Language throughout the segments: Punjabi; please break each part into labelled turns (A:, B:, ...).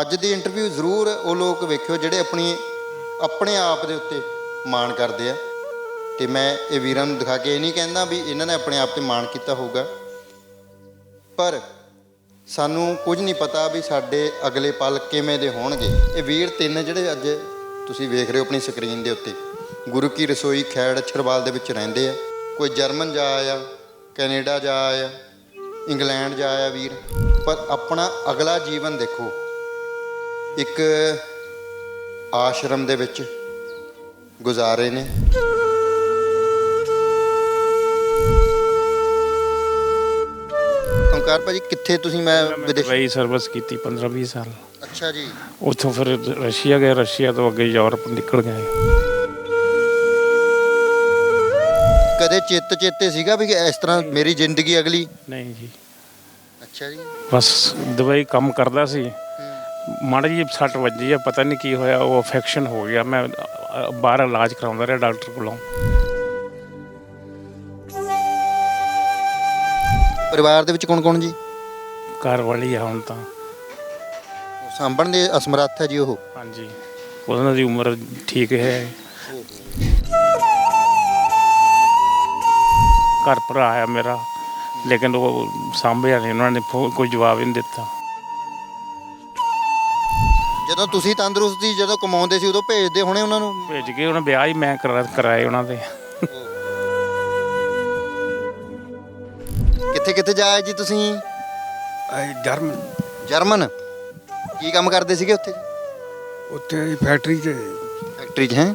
A: ਅੱਜ ਦੀ ਇੰਟਰਵਿਊ ਜ਼ਰੂਰ ਉਹ ਲੋਕ ਵੇਖਿਓ ਜਿਹੜੇ ਆਪਣੀ, ਆਪਣੇ ਆਪ ਦੇ ਉੱਤੇ ਮਾਣ ਕਰਦੇ ਆ। ਤੇ ਮੈਂ ਇਹ ਵੀਰਾਂ ਨੂੰ ਦਿਖਾ ਕੇ ਇਹ ਨਹੀਂ ਕਹਿੰਦਾ ਵੀ ਇਹਨਾਂ ਨੇ ਆਪਣੇ ਆਪ ਤੇ ਮਾਣ ਕੀਤਾ ਹੋਊਗਾ। ਪਰ ਸਾਨੂੰ ਕੁਝ ਨਹੀਂ ਪਤਾ ਵੀ ਸਾਡੇ ਅਗਲੇ ਪਲ ਕਿਵੇਂ ਦੇ ਹੋਣਗੇ। ਇਹ ਵੀਰ ਤਿੰਨ ਜਿਹੜੇ ਅੱਜ ਤੁਸੀਂ ਵੇਖ ਰਹੇ ਹੋ ਆਪਣੀ ਸਕਰੀਨ ਦੇ ਉੱਤੇ। ਗੁਰੂ ਕੀ ਰਸੋਈ ਖੈੜ ਛਰਵਾਲ ਦੇ ਵਿੱਚ ਰਹਿੰਦੇ ਆ। ਕੋਈ ਜਰਮਨ ਜਾ ਆਇਆ, ਕੈਨੇਡਾ ਜਾ ਆਇਆ, ਇੰਗਲੈਂਡ ਜਾ ਆਇਆ ਵੀਰ। ਪਰ ਆਪਣਾ ਅਗਲਾ ਜੀਵਨ ਦੇਖੋ। ਇੱਕ ਆਸ਼ਰਮ ਦੇ ਵਿੱਚ ਗੁਜ਼ਾਰੇ ਨੇ। ਓਮਕਾਰ ਭਾਜੀ ਕਿੱਥੇ ਤੁਸੀਂ ਮੈਂ ਵਿਦੇਸ਼
B: ਦੁਬਈ ਸਰਵਿਸ ਕੀਤੀ 15 20 ਸਾਲ।
A: ਅੱਛਾ ਜੀ।
B: ਉੱਥੋਂ ਫਿਰ ਰਸ਼ੀਆ ਗਏ ਰਸ਼ੀਆ ਤੋਂ ਅੱਗੇ ਯੂਰਪ ਨਿਕਲ ਗਏ।
A: ਕਦੇ ਚਿੱਤ ਚੇਤੇ ਸੀਗਾ ਵੀ ਇਸ ਤਰ੍ਹਾਂ ਮੇਰੀ ਜ਼ਿੰਦਗੀ ਅਗਲੀ
B: ਨਹੀਂ ਜੀ।
A: ਅੱਛਾ ਜੀ।
B: ਬਸ ਦੁਬਈ ਕੰਮ ਕਰਦਾ ਸੀ। ਮਾੜਾ ਜੀ ਸੱਟ ਵੱਜੀ ਆ ਪਤਾ ਨਹੀਂ ਕੀ ਹੋਇਆ ਉਹ ਅਫੈਕਸ਼ਨ ਹੋ ਗਿਆ। ਮੈਂ ਅ, ਬਾਹਰ ਇਲਾਜ ਕਰਾਉਂਦਾ ਰਿਹਾ ਡਾਕਟਰ ਕੋਲੋਂ।
A: ਪਰਿਵਾਰ ਦੇ ਵਿੱਚ ਕੌਣ ਕੌਣ ਜੀ?
B: ਘਰ ਵਾਲੀ ਆ ਹੁਣ ਤਾਂ।
A: ਸਾਂਭਣ ਦੇ ਅਸਮਰੱਥ ਹੈ ਜੀ ਉਹ?
B: ਹਾਂਜੀ। ਉਹਨਾਂ ਦੀ ਉਮਰ ਠੀਕ ਹੈ। ਘਰ ਭਰਾ ਆਇਆ ਮੇਰਾ ਲੇਕਿਨ ਉਹ ਸਾਂਭਿਆ ਨਹੀਂ ਉਹਨਾਂ ਨੇ ਫੋ- ਕੋਈ ਜਵਾਬ ਹੀ ਨਹੀਂ ਦਿੱਤਾ।
A: ਜਦੋਂ ਤੁਸੀਂ ਤੰਦਰੁਸਤ ਸੀ ਜਦੋਂ ਕਮਾਉਂਦੇ ਸੀ ਉਦੋਂ ਭੇਜਦੇ ਹੋਣੇ ਉਹਨਾਂ ਨੂੰ?
B: ਭੇਜ ਕੇ ਉਹਨਾਂ ਵਿਆਹ ਹੀ ਮੈਂ ਕਰਾ ਕਰਾਏ ਉਹਨਾਂ ਦੇ।
A: ਕਿੱਥੇ ਕਿੱਥੇ ਜਾਏ ਜੀ ਤੁਸੀਂ?
C: Germ
A: German. ਕੀ ਕੰਮ ਕਰਦੇ ਸੀਗੇ ਉੱਥੇ?
C: ਉੱਥੇ ਹੀ ਫੈਕਟਰੀ 'ਚ।
A: ਫੈਕਟਰੀ 'ਚ ਹੈ?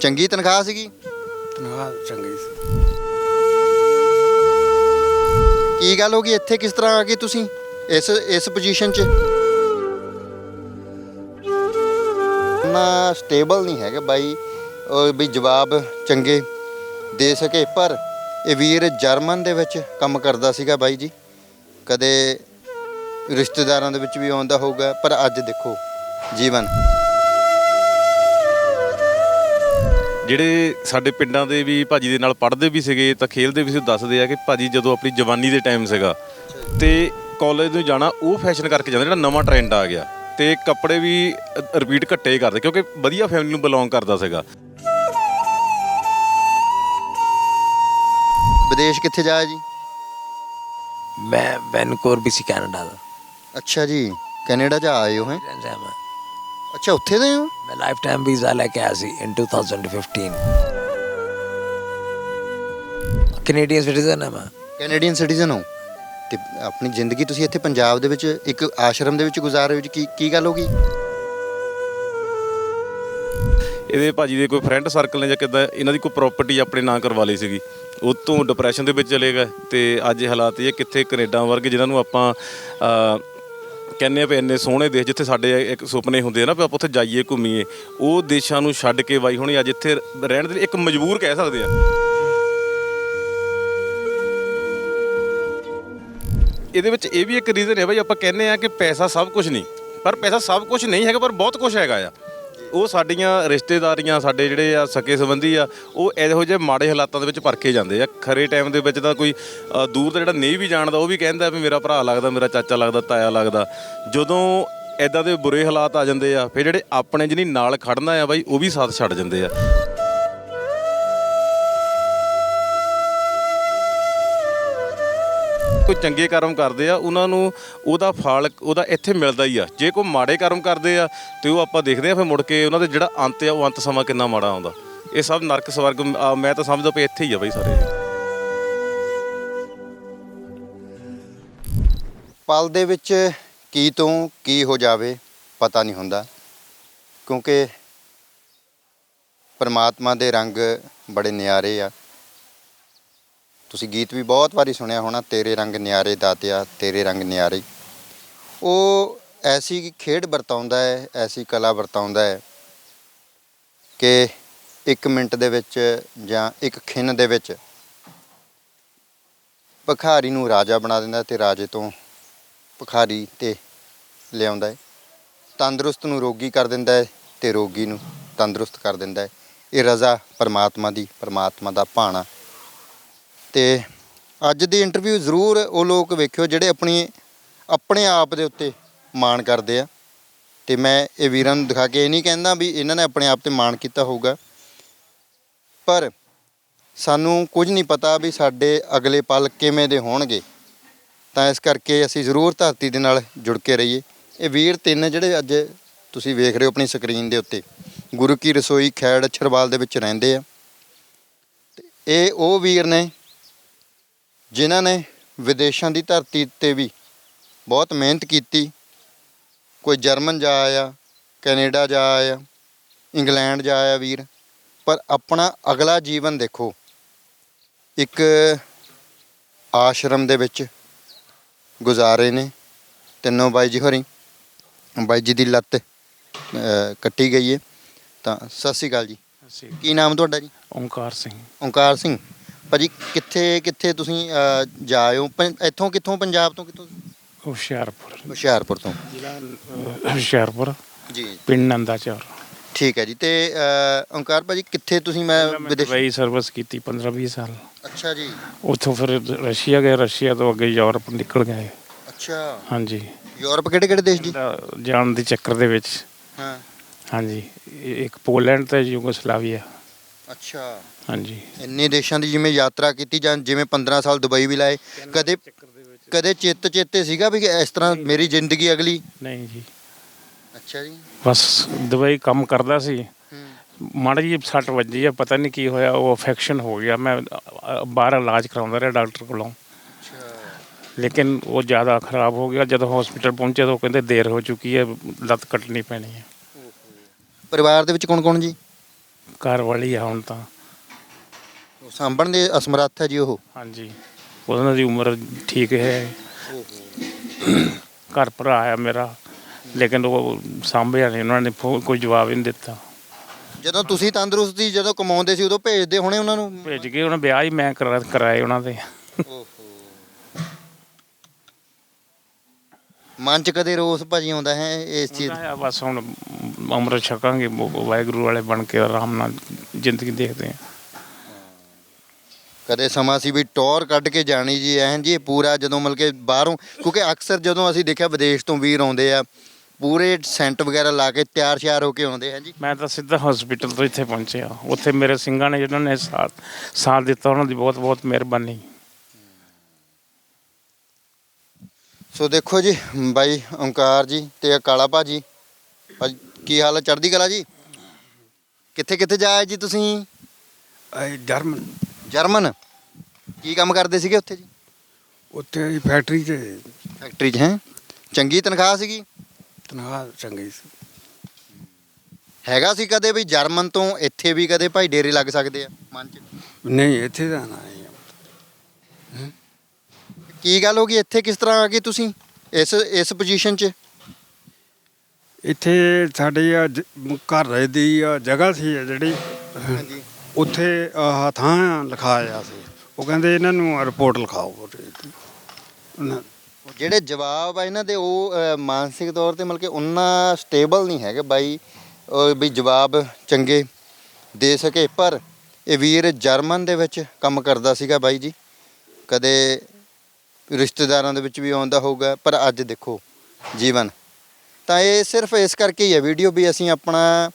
A: ਚੰਗੀ ਤਨਖਾਹ ਸੀਗੀ?
C: ਤਨਖਾਹ ਚੰਗੀ ਸੀ।
A: ਕੀ ਗੱਲ ਹੋ ਗਈ ਇੱਥੇ? ਕਿਸ ਤਰ੍ਹਾਂ ਆ ਗਏ ਤੁਸੀਂ? ਇਸ ਇਸ ਪੋਜੀਸ਼ਨ 'ਚ? ਨਾ ਸਟੇਬਲ ਨਹੀਂ ਹੈਗਾ ਬਾਈ। ਉਹ ਵੀ ਜਵਾਬ ਚੰਗੇ ਦੇ ਸਕੇ, ਪਰ ਇਹ ਵੀਰ ਜਰਮਨ ਦੇ ਵਿੱਚ ਕੰਮ ਕਰਦਾ ਸੀਗਾ ਬਾਈ ਜੀ। ਕਦੇ ਰਿਸ਼ਤੇਦਾਰਾਂ ਦੇ ਵਿੱਚ ਵੀ ਆਉਂਦਾ ਹੋਊਗਾ, ਪਰ ਅੱਜ ਦੇਖੋ, ਜੀਵਨ।
D: ਜਿਹੜੇ ਸਾਡੇ ਪਿੰਡਾਂ ਦੇ ਵੀ ਭਾਜੀ ਦੇ ਨਾਲ ਪੜ੍ਹਦੇ ਵੀ ਸੀਗੇ, ਤਾਂ ਖੇਲਦੇ ਵੀ ਸੀ, ਉਹ ਦੱਸਦੇ ਆ ਕਿ ਭਾਜੀ ਜਦੋਂ ਆਪਣੀ ਜਵਾਨੀ ਦੇ ਟਾਈਮ ਸੀਗਾ, ਤੇ ਕਾਲਜ ਨੂੰ ਜਾਣਾ, ਉਹ ਫੈਸ਼ਨ ਕਰਕੇ ਜਾਂਦਾ, ਜਿਹੜਾ ਨਵਾਂ ਟ੍ਰੈਂਡ ਆ ਗਿਆ। ਤੇ ਕੱਪੜੇ ਵੀ ਰਿਪੀਟ ਘੱਟੇ ਹੀ ਕਰਦੇ ਕਿਉਂਕਿ ਵਧੀਆ ਫੈਮਿਲੀ ਨੂੰ ਬਿਲੋਂਗ ਕਰਦਾ ਸੀਗਾ।
A: ਵਿਦੇਸ਼ ਕਿੱਥੇ ਜਾਇਆ ਜੀ?
E: ਮੈਂ ਵੈਨਕੂਵਰ BC ਕੈਨੇਡਾ ਦਾ।
A: ਅੱਛਾ ਜੀ ਕੈਨੇਡਾ 'ਚ ਆਏ ਹੋ ਹੈ?
E: ਰਹਿੰਦਾ ਮੈਂ।
A: ਅੱਛਾ ਉੱਥੇ ਦੇ ਹੋ?
E: ਮੈਂ ਲਾਈਫ ਟਾਈਮ ਵੀਜ਼ਾ ਲੈ ਕੇ ਆਇਆ ਸੀ ਇਨ 2015 ਕੈਨੇਡੀਅਨ ਸਿਟੀਜ਼ਨ ਹਾਂ ਮੈਂ।
A: ਕੈਨੇਡੀਅਨ ਸਿਟੀਜ਼ਨ ਹੋ? ਤੇ ਆਪਣੀ ਜ਼ਿੰਦਗੀ ਤੁਸੀਂ ਇੱਥੇ ਪੰਜਾਬ ਦੇ ਵਿੱਚ ਇੱਕ ਆਸ਼ਰਮ ਦੇ ਵਿੱਚ ਗੁਜ਼ਾਰ ਰਹੇ ਹੋ ਜੀ ਕੀ ਕੀ ਗੱਲ ਹੋ ਗਈ?
D: ਇਹਦੇ ਭਾਜੀ ਦੇ ਕੋਈ ਫਰੈਂਡ ਸਰਕਲ ਨੇ ਜਾਂ ਕਿੱਦਾਂ ਇਹਨਾਂ ਦੀ ਕੋਈ ਪ੍ਰਾਪਰਟੀ ਆਪਣੇ ਨਾਂ ਕਰਵਾ ਲਈ ਸੀਗੀ। ਉਹ ਤੋਂ ਡਿਪਰੈਸ਼ਨ ਦੇ ਵਿੱਚ ਚਲੇ ਗਏ ਤੇ ਅੱਜ ਇਹ ਹਾਲਾਤ ਇਹ ਆ, ਕਿੱਥੇ ਕੈਨੇਡਾ ਵਰਗੇ ਜਿਨ੍ਹਾਂ ਨੂੰ ਆਪਾਂ ਅਹ, ਕਹਿੰਦੇ ਆ ਵੀ ਇੰਨੇ ਸੋਹਣੇ ਦੇਸ਼ ਜਿੱਥੇ ਸਾਡੇ ਇੱਕ ਸੁਪਨੇ ਹੁੰਦੇ ਆ ਨਾ ਵੀ ਆਪਾਂ ਉੱਥੇ ਜਾਈਏ ਘੁੰਮੀਏ। ਉਹ ਦੇਸ਼ਾਂ ਨੂੰ ਛੱਡ ਕੇ ਬਾਈ ਹੁਣੀ ਅੱਜ ਇੱਥੇ ਰਹਿਣ ਦੇ ਲਈ ਇੱਕ ਮਜਬੂਰ ਕਹਿ ਸਕਦੇ ਆ। ਇਹਦੇ ਵਿੱਚ ਇਹ ਵੀ ਇੱਕ ਰੀਜ਼ਨ ਹੈ ਬਾਈ ਆਪਾਂ ਕਹਿੰਦੇ ਆ ਕਿ ਪੈਸਾ ਸਭ ਕੁਝ ਨਹੀਂ। ਪਰ ਪੈਸਾ ਸਭ ਕੁਝ ਨਹੀਂ ਹੈਗਾ, ਪਰ ਬਹੁਤ ਕੁਝ ਹੈਗਾ ਆ। ਉਹ ਸਾਡੀਆਂ ਰਿਸ਼ਤੇਦਾਰੀਆਂ, ਸਾਡੇ ਜਿਹੜੇ ਆ ਸਕੇ ਸੰਬੰਧੀ ਆ, ਉਹ ਇਹੋ ਜਿਹੇ ਮਾੜੇ ਹਾਲਾਤਾਂ ਦੇ ਵਿੱਚ ਪਰਖੇ ਜਾਂਦੇ ਆ। ਖਰੇ ਟਾਈਮ ਦੇ ਵਿੱਚ ਤਾਂ ਕੋਈ ਦੂਰ ਦਾ ਜਿਹੜਾ ਨਹੀਂ ਵੀ ਜਾਣਦਾ, ਉਹ ਵੀ ਕਹਿੰਦਾ ਵੀ ਮੇਰਾ ਭਰਾ ਲੱਗਦਾ, ਮੇਰਾ ਚਾਚਾ ਲੱਗਦਾ, ਤਾਇਆ ਲੱਗਦਾ। ਜਦੋਂ ਐਦਾਂ ਦੇ ਬੁਰੇ ਹਾਲਾਤ ਆ ਜਾਂਦੇ ਆ, ਫਿਰ ਜਿਹੜੇ ਆਪਣੇ ਜਿਹਨੀ ਨਾਲ ਖੜਨਾ ਆ ਬਾਈ, ਉਹ ਵੀ ਸਾਥ ਛੱਡ ਜਾਂਦੇ ਆ। ਕੋਈ ਚੰਗੇ ਕਰਮ ਕਰਦੇ ਆ, ਉਹਨਾਂ ਨੂੰ ਉਹਦਾ ਫਲ, ਉਹਦਾ ਇੱਥੇ ਮਿਲਦਾ ਹੀ ਆ। ਜੇ ਕੋਈ ਮਾੜੇ ਕਰਮ ਕਰਦੇ ਆ, ਤੇ ਉਹ ਆਪਾਂ ਦੇਖਦੇ ਆ, ਫਿਰ ਮੁੜ ਕੇ ਉਹਨਾਂ ਦੇ ਜਿਹੜਾ ਅੰਤ ਆ, ਉਹ ਅੰਤ ਸਮਾਂ ਕਿੰਨਾ ਮਾੜਾ ਆਉਂਦਾ। ਇਹ ਸਭ ਨਰਕ ਸਵਰਗ ਮੈਂ ਤਾਂ ਸਮਝਦਾ ਵੀ ਇੱਥੇ ਹੀ ਆ ਬਈ ਸਾਰੇ।
A: ਪਲ ਦੇ ਵਿੱਚ ਕੀ ਤੋਂ, ਕੀ ਹੋ ਜਾਵੇ, ਪਤਾ ਨਹੀਂ ਹੁੰਦਾ। ਕਿਉਂਕਿ ਪਰਮਾਤਮਾ ਦੇ ਰੰਗ ਬੜੇ ਨਿਆਰੇ ਆ। ਤੁਸੀਂ ਗੀਤ ਵੀ ਬਹੁਤ ਵਾਰੀ ਸੁਣਿਆ ਹੋਣਾ, ਤੇਰੇ ਰੰਗ ਨਿਆਰੇ ਦਾਤਿਆ, ਤੇਰੇ ਰੰਗ ਨਿਆਰੇ। ਉਹ ਐਸੀ ਖੇਡ ਵਰਤਾਉਂਦਾ ਹੈ, ਐਸੀ ਕਲਾ ਵਰਤਾਉਂਦਾ ਹੈ ਕਿ ਇੱਕ ਮਿੰਟ ਦੇ ਵਿੱਚ ਜਾਂ ਇੱਕ ਖਿੰਨ ਦੇ ਵਿੱਚ ਭਖਾਰੀ ਨੂੰ ਰਾਜਾ ਬਣਾ ਦਿੰਦਾ ਤੇ ਰਾਜੇ ਤੋਂ ਭਖਾਰੀ ਤੇ ਲਿਆਉਂਦਾ ਹੈ। ਤੰਦਰੁਸਤ ਨੂੰ ਰੋਗੀ ਕਰ ਦਿੰਦਾ ਹੈ ਤੇ ਰੋਗੀ ਨੂੰ ਤੰਦਰੁਸਤ ਕਰ ਦਿੰਦਾ ਹੈ। ਇਹ ਰਜ਼ਾ ਪਰਮਾਤਮਾ ਦੀ, ਪਰਮਾਤਮਾ ਦਾ ਭਾਣਾ ਤੇ ਅੱਜ ਦੀ ਇੰਟਰਵਿਊ ਜ਼ਰੂਰ ਉਹ ਲੋਕ ਵੇਖਿਓ ਜਿਹੜੇ ਆਪਣੀ, ਆਪਣੇ ਆਪ ਦੇ ਉੱਤੇ ਮਾਣ ਕਰਦੇ ਆ। ਤੇ ਮੈਂ ਇਹ ਵੀਰਾਂ ਨੂੰ ਦਿਖਾ ਕੇ ਇਹ ਨਹੀਂ ਕਹਿੰਦਾ ਵੀ ਇਹਨਾਂ ਨੇ ਆਪਣੇ ਆਪ ਤੇ ਮਾਣ ਕੀਤਾ ਹੋਊਗਾ। ਪਰ ਸਾਨੂੰ ਕੁਝ ਨਹੀਂ ਪਤਾ ਵੀ ਸਾਡੇ ਅਗਲੇ ਪਲ ਕਿਵੇਂ ਦੇ ਹੋਣਗੇ। ਤਾਂ ਇਸ ਕਰਕੇ ਅਸੀਂ ਜ਼ਰੂਰ ਧਰਤੀ ਦੇ ਨਾਲ ਜੁੜ ਕੇ ਰਹੀਏ। ਇਹ ਵੀਰ ਤਿੰਨ ਜਿਹੜੇ ਅੱਜ ਤੁਸੀਂ ਵੇਖ ਰਹੇ ਹੋ ਆਪਣੀ ਸਕਰੀਨ ਦੇ ਉੱਤੇ। ਗੁਰੂ ਕੀ ਰਸੋਈ ਖੈੜ ਛਰਵਾਲ ਦੇ ਵਿੱਚ ਰਹਿੰਦੇ ਆ। ਤੇ ਇਹ ਉਹ ਵੀਰ ਨੇ ਜਿਨ੍ਹਾਂ ਨੇ ਵਿਦੇਸ਼ਾਂ ਦੀ ਧਰਤੀ ਤੇ ਵੀ ਬਹੁਤ ਮਿਹਨਤ ਕੀਤੀ। ਕੋਈ ਜਰਮਨ ਜਾ ਆਇਆ ਕੈਨੇਡਾ ਜਾ ਆਇਆ ਇੰਗਲੈਂਡ ਜਾ ਆਇਆ ਵੀਰ। ਪਰ ਆਪਣਾ ਅਗਲਾ ਜੀਵਨ ਦੇਖੋ। ਇੱਕ ਆਸ਼ਰਮ ਦੇ ਵਿੱਚ ਗੁਜ਼ਾਰੇ ਨੇ। ਤਿੰਨੋਂ ਬਾਈ ਜੀ ਹੋਰੀ ਬਾਈ ਜੀ ਦੀ ਲੱਤ ਕੱਟੀ ਗਈ ਹੈ ਤਾਂ ਸਤਿ ਸ਼੍ਰੀ ਅਕਾਲ ਜੀ। ਕੀ ਨਾਮ ਤੁਹਾਡਾ ਜੀ?
B: ਓਮਕਾਰ ਸਿੰਘ।
A: ਓਂਕਾਰ ਸਿੰਘ। ਭਾਜੀ ਕਿੱਥੇ ਕਿੱਥੇ ਤੁਸੀਂ ਅਹ, ਜਾ ਆਏ ਹੋ? ਪੰ- ਇੱਥੋਂ ਕਿੱਥੋਂ ਪੰਜਾਬ ਤੋਂ ਕਿੱਥੋਂ?
B: ਹੁਸ਼ਿਆਰਪੁਰ।
A: ਹੁਸ਼ਿਆਰਪੁਰ ਤੋਂ।
B: ਜ਼ਿਲ੍ਹਾ ਅਹ, ਹੁਸ਼ਿਆਰਪੁਰ।
A: ਜੀ।
B: ਪਿੰਡ ਨੰਦਾਚੌਰ।
A: ਠੀਕ ਹੈ ਜੀ ਤੇ ਅਹ, ਓਂਕਾਰ ਭਾਜੀ ਕਿੱਥੇ ਤੁਸੀਂ ਮੈਂ
B: ਮੈਂ
A: ਵਿਦੇਸ਼
B: ਦੁਬਈ ਸਰਵਿਸ ਕੀਤੀ 15 20 ਸਾਲ।
A: ਅੱਛਾ ਜੀ।
B: ਉੱਥੋਂ ਫਿਰ ਰਸ਼ੀਆ ਗਏ ਰਸ਼ੀਆ ਤੋਂ ਅੱਗੇ ਯੂਰਪ ਨਿਕਲ ਗਏ
A: ਅੱਛਾ।
B: ਹਾਂਜੀ।
A: ਯੂਰਪ ਕਿਹੜੇ ਕਿਹੜੇ ਦੇਸ਼ ਜੀ?
B: ਜਾਣ ਦੇ ਚੱਕਰ ਦੇ ਵਿੱਚ।
A: ਹਾਂ।
B: ਹਾਂਜੀ। ਇਹ ਇੱਕ ਪੋਲੈਂਡ ਤੇ ਯੂਗੋਸਲਾਵੀਆ।
A: ਅੱਛਾ।
B: ਹਾਂਜੀ।
A: ਇੰਨੇ ਦੇਸ਼ਾਂ ਦੀ ਜਿਵੇਂ ਯਾਤਰਾ ਕੀਤੀ ਜਾਂ ਜਿਵੇਂ 15 ਸਾਲ ਦੁਬਈ ਵੀ ਲਾਏ ਕਦੇ ਕਦੇ ਚਿੱਤ ਚੇਤੇ ਸੀਗਾ ਵੀ ਇਸ ਤਰ੍ਹਾਂ ਮੇਰੀ ਜ਼ਿੰਦਗੀ ਅਗਲੀ?
B: ਨਹੀਂ ਜੀ।
A: ਅੱਛਾ ਜੀ।
B: ਬਸ ਦੁਬਈ ਕੰਮ ਕਰਦਾ ਸੀ। ਮਾੜੀ ਜਿਹੀ ਸੱਟ ਵੱਜੀ ਆ ਪਤਾ ਨਹੀਂ ਕੀ ਹੋਇਆ ਉਹ ਇਨਫੈਕਸ਼ਨ ਹੋ ਗਿਆ। ਮੈਂ ਬਾਹਰ ਇਲਾਜ ਕਰਾਉਂਦਾ ਰਿਹਾ ਡਾਕਟਰ ਕੋਲੋਂ। ਲੇਕਿਨ ਉਹ ਜ਼ਿਆਦਾ ਖਰਾਬ ਹੋ ਗਿਆ। ਜਦੋਂ ਹਸਪੀਟਲ ਪਹੁੰਚੇ ਤਾਂ ਉਹ ਕਹਿੰਦੇ ਦੇਰ ਹੋ ਚੁੱਕੀ ਹੈ ਲੱਤ ਕੱਟਣੀ ਪੈਣੀ ਹੈ।
A: ਪਰਿਵਾਰ ਦੇ ਵਿੱਚ ਕੌਣ ਕੌਣ ਜੀ?
B: ਘਰ ਵਾਲੀ ਆ ਹੁਣ ਤਾਂ।
A: ਸਾਂਭਣ ਦੇ ਅਸਮਰੱਥ ਹੈ ਜੀ ਉਹ?
B: ਹਾਂਜੀ। ਉਹਨਾਂ ਦੀ ਉਮਰ ਠੀਕ ਹੈ। ਘਰ ਭਰਾ ਆ ਮੇਰਾ। ਲੇਕਿਨ ਉਹ ਸਾਂਭਿਆ ਨਹੀਂ ਉਹਨਾਂ ਨੇ ਫੋ- ਕੋਈ ਜਵਾਬ ਹੀ ਨਹੀਂ ਦਿੱਤਾ।
A: ਜਦੋਂ ਤੁਸੀਂ ਤੰਦਰੁਸਤ ਸੀ ਜਦੋਂ ਕਮਾਉਂਦੇ ਸੀ ਉਦੋਂ ਭੇਜਦੇ ਹੋਣੇ ਉਹਨਾਂ ਨੂੰ?
B: ਭੇਜ ਕੇ ਉਹਨਾਂ ਵਿਆਹ ਹੀ ਮੈਂ ਕਰਾ ਕਰਾਏ ਉਹਨਾਂ ਦੇ।
A: ਮਨ ਚ ਕਦੇ ਰੋਸ ਭਾਜੀ ਆਉਂਦਾ ਹੈ ਇਸ ਚੀਜ਼
B: ਆ ਬਸ ਹੁਣ ਅੰਮ੍ਰਿਤ ਛਕਾਂਗੇ ਵਾਹਿਗੁਰੂ ਵਾਲੇ ਬਣ ਕੇ ਆਰਾਮ ਨਾਲ ਜ਼ਿੰਦਗੀ ਦੇਖਦੇ ਆ।
A: ਕਦੇ ਸਮਾਂ ਸੀ ਵੀ ਟੌਰ ਕੱਢ ਕੇ ਜਾਣੀ ਜੀ ਐਂ ਜੀ ਪੂਰਾ ਜਦੋਂ ਮਤਲਬ ਕਿ ਬਾਹਰੋਂ ਕਿਉਂਕਿ ਅਕਸਰ ਜਦੋਂ ਅਸੀਂ ਦੇਖਿਆ ਵਿਦੇਸ਼ ਤੋਂ ਵੀਰ ਆਉਂਦੇ ਆ ਪੂਰੇ ਸੈਂਟ ਵਗੈਰਾ ਲਾ ਕੇ ਤਿਆਰ ਸ਼ਿਆਰ ਹੋ ਕੇ ਆਉਂਦੇ ਆ ਜੀ।
B: ਮੈਂ ਤਾਂ ਸਿੱਧਾ ਹਸਪੀਟਲ ਤੋਂ ਇੱਥੇ ਪਹੁੰਚਿਆ ਉੱਥੇ ਮੇਰੇ ਸਿੰਘਾਂ ਨੇ ਜਿਹਨਾਂ ਨੇ ਸਾਥ ਸਾਥ ਦਿੱਤਾ ਉਹਨਾਂ ਦੀ ਬਹੁਤ ਬਹੁਤ ਮਿਹਰਬਾਨੀ।
A: ਸੋ ਦੇਖੋ ਜੀ ਬਾਈ ਓਂਕਾਰ ਜੀ ਤੇ ਕਾਲਾ ਭਾਜੀ ਭਾਜੀ ਕੀ ਹਾਲ ਹੈ ਚੜ੍ਹਦੀ ਕਲਾ ਜੀ? ਕਿੱਥੇ ਕਿੱਥੇ ਜਾਏ ਜੀ ਤੁਸੀਂ?
C: ਜਰਮਨ।
A: ਜਰਮਨ ਕੀ ਕੰਮ ਕਰਦੇ ਸੀਗੇ ਉੱਥੇ ਜੀ?
C: ਉੱਥੇ ਹੀ ਫੈਕਟਰੀ 'ਚ
A: ਫੈਕਟਰੀ 'ਚ ਹੈ? ਚੰਗੀ ਤਨਖਾਹ ਸੀਗੀ?
C: ਤਨਖਾਹ ਚੰਗੀ ਸੀ।
A: ਹੈਗਾ ਸੀ ਕਦੇ ਵੀ ਜਰਮਨ ਤੋਂ ਇੱਥੇ ਵੀ ਕਦੇ ਭਾਈ ਡੇਰੇ ਲੱਗ ਸਕਦੇ ਆ ਮਨ 'ਚ?
C: ਨਹੀਂ ਇੱਥੇ ਦਾ ਨਾ ਹੈ।
A: ਕੀ ਗੱਲ ਹੋ ਗਈ ਇੱਥੇ? ਕਿਸ ਤਰ੍ਹਾਂ ਆ ਗਏ ਤੁਸੀਂ ਇਸ ਇਸ ਪੋਜੀਸ਼ਨ 'ਚ?
C: ਇੱਥੇ ਸਾਡੀ ਆ ਜ- ਘਰ ਦੀ ਆ ਜਗ੍ਹਾ ਸੀ ਜਿਹੜੀ।
A: ਹਾਂਜੀ।
C: ਉੱਥੇ ਆਹ ਥਾਂ ਲਿਖਾਇਆ ਸੀ। ਉਹ ਕਹਿੰਦੇ ਇਹਨਾਂ ਨੂੰ ਰਿਪੋਰਟ ਲਿਖਾਓ। ਉਹਨਾਂ-
A: ਜਿਹੜੇ ਜਵਾਬ ਆ ਇਹਨਾਂ ਦੇ ਉਹ ਅ, ਮਾਨਸਿਕ ਤੌਰ ਤੇ ਮਤਲਬ ਕਿ ਉਹਨਾਂ ਸਟੇਬਲ ਨਹੀਂ ਹੈਗੇ ਬਾਈ। ਉਹ ਵੀ ਜਵਾਬ ਚੰਗੇ ਦੇ ਸਕੇ ਪਰ ਇਹ ਵੀਰ ਜਰਮਨ ਦੇ ਵਿੱਚ ਕੰਮ ਕਰਦਾ ਸੀਗਾ ਬਾਈ ਜੀ। ਕਦੇ ਰਿਸ਼ਤੇਦਾਰਾਂ ਦੇ ਵਿੱਚ ਵੀ ਆਉਂਦਾ ਹੋਊਗਾ ਪਰ ਅੱਜ ਦੇਖੋ ਜੀਵਨ। ਤਾਂ ਇਹ ਸਿਰਫ ਇਸ ਕਰਕੇ ਹੀ ਹੈ ਵੀਡੀਓ ਵੀ ਅਸੀਂ ਆਪਣਾ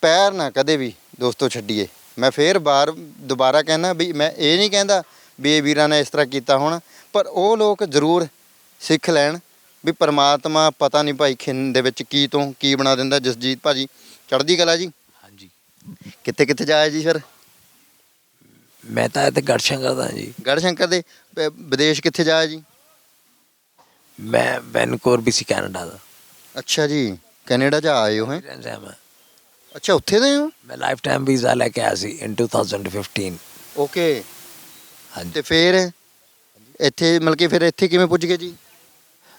A: ਪੈਰ ਨਾ ਕਦੇ ਵੀ ਦੋਸਤੋ ਛੱਡੀਏ। ਮੈਂ ਫੇਰ ਬਾਰ ਦੁਬਾਰਾ ਕਹਿਣਾ ਵੀ ਮੈਂ ਇਹ ਨਹੀਂ ਕਹਿੰਦਾ ਵੀ ਇਹ ਵੀਰਾਂ ਨੇ ਇਸ ਤਰ੍ਹਾਂ ਕੀਤਾ ਹੋਣਾ ਪਰ ਉਹ ਲੋਕ ਜ਼ਰੂਰ ਸਿੱਖ ਲੈਣ ਵੀ ਪਰਮਾਤਮਾ ਪਤਾ ਨਹੀਂ ਭਾਈ ਖਿੰਨ ਦੇ ਵਿੱਚ ਕੀ ਤੋਂ ਕੀ ਬਣਾ ਦਿੰਦਾ ਜਸਜੀਤ ਭਾਜੀ। ਚੜ੍ਹਦੀ ਕਲਾ ਜੀ?
E: ਹਾਂਜੀ।
A: ਕਿੱਥੇ ਕਿੱਥੇ ਜਾਇਆ ਜੀ ਫਿਰ?
E: ਮੈਂ ਤਾਂ ਇੱਥੇ ਗੜਸ਼ੰਕਰ ਕਰਦਾ ਜੀ।
A: ਗੜ ਸ਼ੰਕਰ ਦੇ ਵਿਦੇਸ਼ ਕਿੱਥੇ ਜਾਇਆ ਜੀ?
E: ਮੈਂ ਵੈਨਕੂਵਰ ਵੀ ਸੀ ਕੈਨੇਡਾ ਦਾ।
A: ਅੱਛਾ ਜੀ ਕੈਨੇਡਾ ਜਾ ਆਏ ਹੋ ਹੈ?
E: ਮੈਂ।
A: ਅੱਛਾ ਉੱਥੇ ਦੇ ਹੋ?
E: ਮੈਂ ਲਾਈਫ ਟਾਈਮ ਵੀਜ਼ਾ ਲੈ ਕੇ ਆਇਆ ਸੀ ਇਨ 2015
A: ਓਕੇ।
E: ਹਾਂਜੀ।
A: ਤੇ ਫਿਰ ਇੱਥੇ ਮਤਲਬ ਕਿ ਫਿਰ ਇੱਥੇ ਕਿਵੇਂ ਪੁੱਜ ਗਏ ਜੀ?